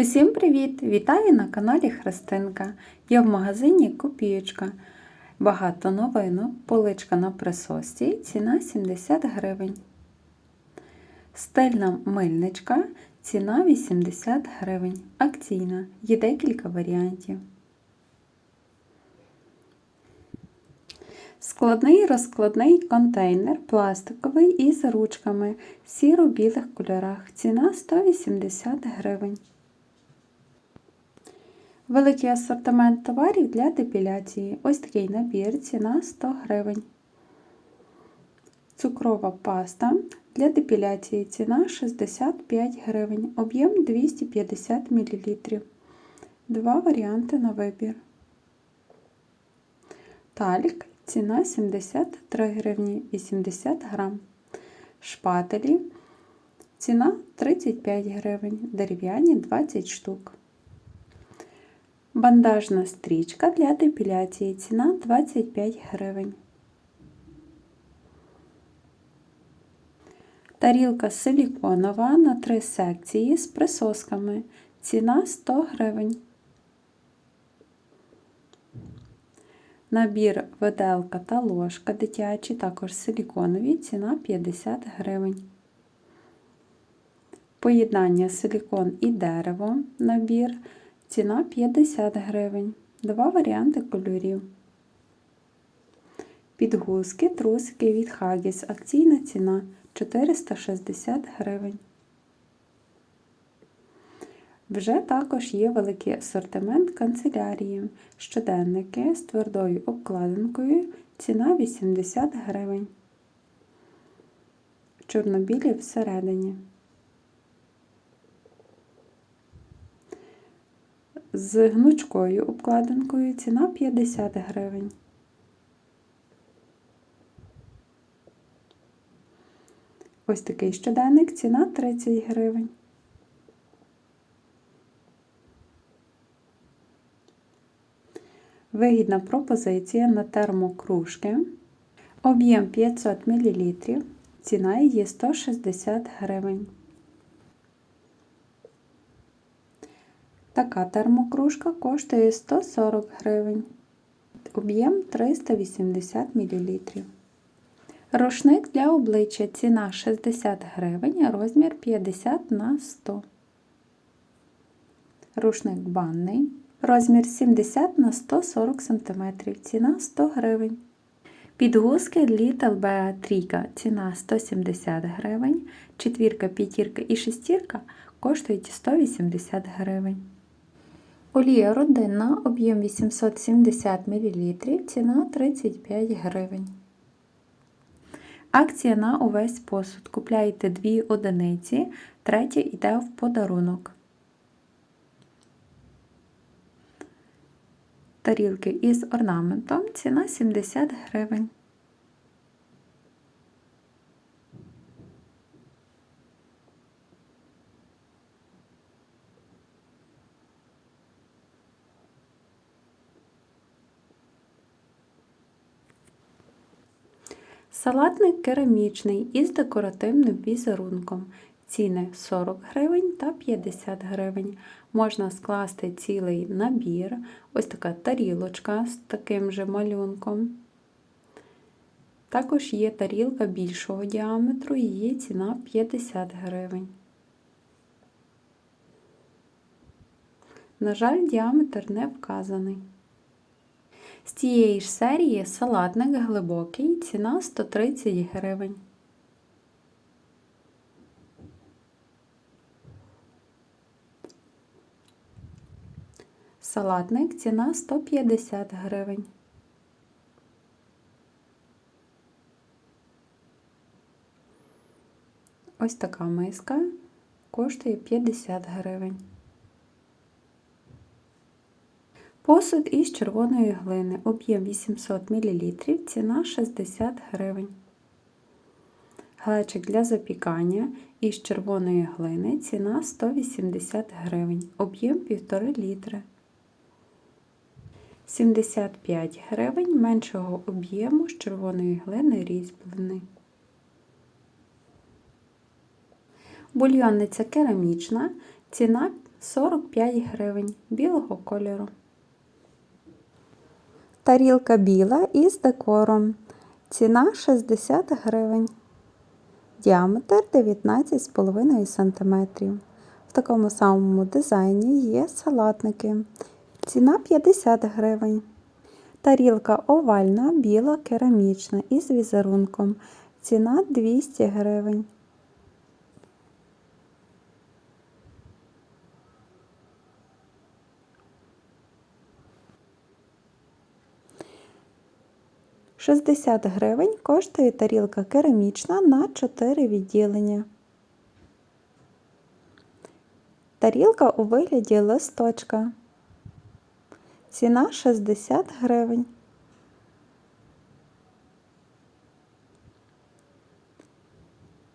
Усім привіт! Вітаю на каналі Христинка. Я в магазині Копієчка. Багато новинок, поличка на присосці, ціна 70 гривень. Стильна мильничка, ціна 80 гривень. Акційна. Є декілька варіантів. Складний розкладний контейнер пластиковий із ручками в сіро-білих кольорах. Ціна 180 гривень. Великий асортимент товарів для депіляції. Ось такий набір, ціна 100 гривень. Цукрова паста для депіляції ціна 65 гривень, об'єм 250 мл. Два варіанти на вибір. Тальк ціна 73 гривні 80 грам. Шпателі ціна 35 гривень, дерев'яні 20 штук. Бандажна стрічка для депіляції ціна 25 гривень. Тарілка силіконова на три секції з присосками. Ціна 100 гривень. Набір виделка та ложка дитячі, також силіконові, ціна 50 гривень. Поєднання силікон і дерево набір. Ціна 50 гривень. Два варіанти кольорів. Підгузки, трусики від Хагіс. Акційна ціна 460 гривень. Вже також є великий асортимент канцелярії. Щоденники з твердою обкладинкою. Ціна 80 гривень. Чорнобілі всередині. З гнучкою обкладинкою ціна 50 гривень. Ось такий щоденник, ціна 30 гривень. Вигідна пропозиція на термокружки. Об'єм 500 мл, ціна її 160 гривень. Така термокружка коштує 140 гривень, об'єм 380 мл. Рушник для обличчя ціна 60 гривень, розмір 50 на 100 Рушник банний. Розмір 70 на 140 см. Ціна 100 гривень. Підгузки Little Bea Трійка. Ціна 170 гривень. Четвірка, п'ятірка і шестірка коштують 180 гривень. Олія родинна, об'єм 870 мл, ціна 35 гривень. Акція на увесь посуд. Купляєте дві одиниці, третя йде в подарунок. Тарілки із орнаментом ціна 70 гривень. Салатник керамічний із декоративним візерунком. Ціни 40 гривень та 50 гривень. Можна скласти цілий набір, ось така тарілочка з таким же малюнком. Також є тарілка більшого діаметру, її ціна 50 гривень. На жаль, діаметр не вказаний. З цієї ж серії салатник глибокий, ціна 130 гривень. Салатник ціна 150 гривень. Ось така миска коштує 50 гривень. Посуд із червоної глини, об'єм 800 мл, ціна 60 гривень. Глечик для запікання із червоної глини, ціна 180 гривень, об'єм 1,5 літри. 75 гривень меншого об'єму з червоної глини різьблений. Бульйонниця керамічна, ціна 45 гривень білого кольору. Тарілка біла із декором. Ціна 60 гривень. Діаметр 19,5 см. В такому самому дизайні є салатники. Ціна 50 гривень. Тарілка овальна, біла, керамічна із візерунком. Ціна 200 гривень. Шістдесят гривень коштує тарілка керамічна на 4 відділення. Тарілка у вигляді листочка. Ціна 60 гривень.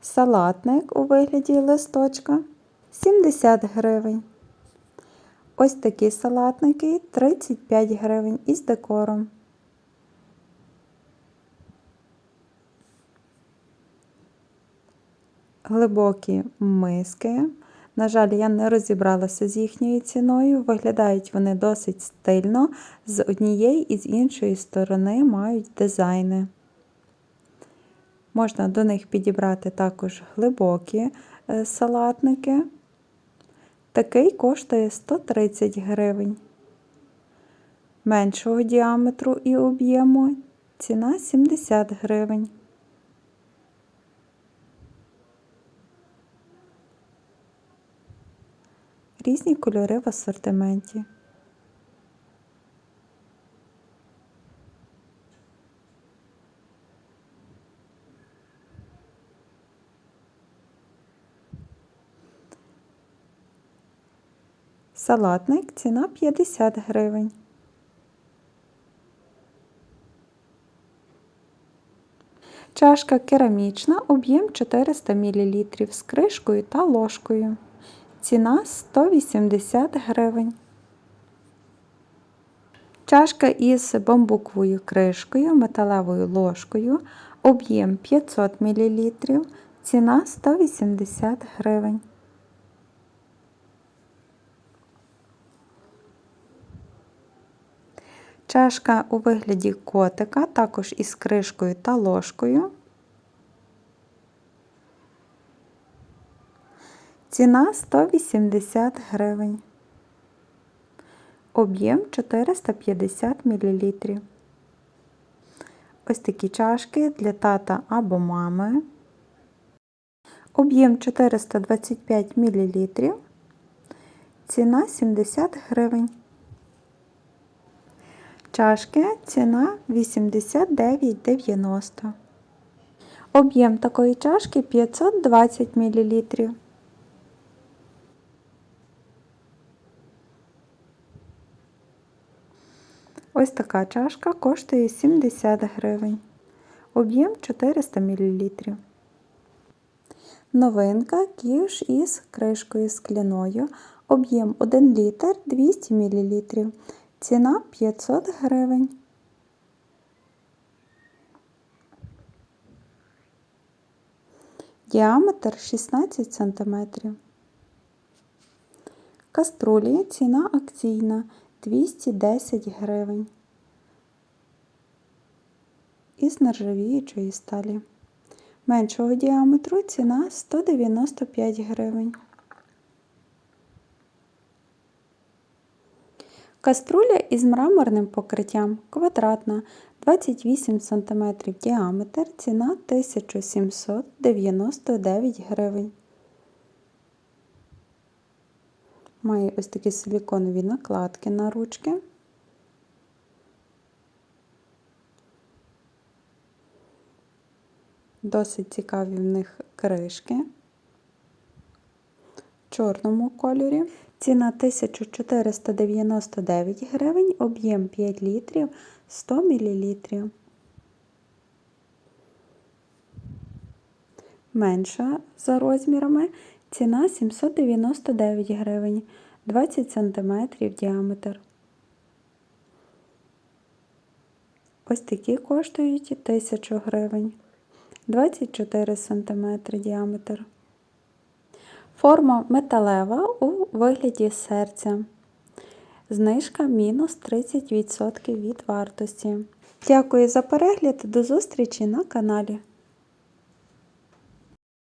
Салатник у вигляді листочка 70 гривень. Ось такі салатники 35 гривень із декором. Глибокі миски. На жаль, я не розібралася з їхньою ціною. Виглядають вони досить стильно, з однієї і з іншої сторони мають дизайни. Можна до них підібрати також глибокі е, салатники. Такий коштує 130 гривень. Меншого діаметру і об'єму ціна 70 гривень. Різні кольори в асортименті. Салатник ціна 50 гривень. Чашка керамічна, об'єм 400 мл з кришкою та ложкою. Ціна 180 гривень. Чашка із бамбуковою кришкою, металевою ложкою, об'єм 500 мл, ціна 180 гривень. Чашка у вигляді котика, також із кришкою та ложкою. Ціна 180 гривень. Об'єм 450 мл. Ось такі чашки для тата або мами. Об'єм 425 мл. Ціна 70 гривень. Чашки ціна 89,90. Об'єм такої чашки 520 мл. Ось така чашка коштує 70 гривень. Об'єм 400 мл. Новинка ківш із кришкою скляною. Об'єм 1 літр 200 мл. Ціна 500 гривень. Діаметр 16 см. Каструлі ціна акційна 210 гривень. Із нержавіючої сталі. Меншого діаметру ціна 195 гривень. Каструля із мраморним покриттям квадратна 28 см діаметр, ціна 1799 гривень. Має ось такі силіконові накладки на ручки. Досить цікаві в них кришки в чорному кольорі. Ціна 1499 гривень, об'єм 5 літрів 100 мл. Менша за розмірами ціна 799 гривень, 20 см діаметр. Ось такі коштують 1000 гривень, 24 см діаметр. Форма металева у вигляді серця. Знижка мінус 30% від вартості. Дякую за перегляд. До зустрічі на каналі.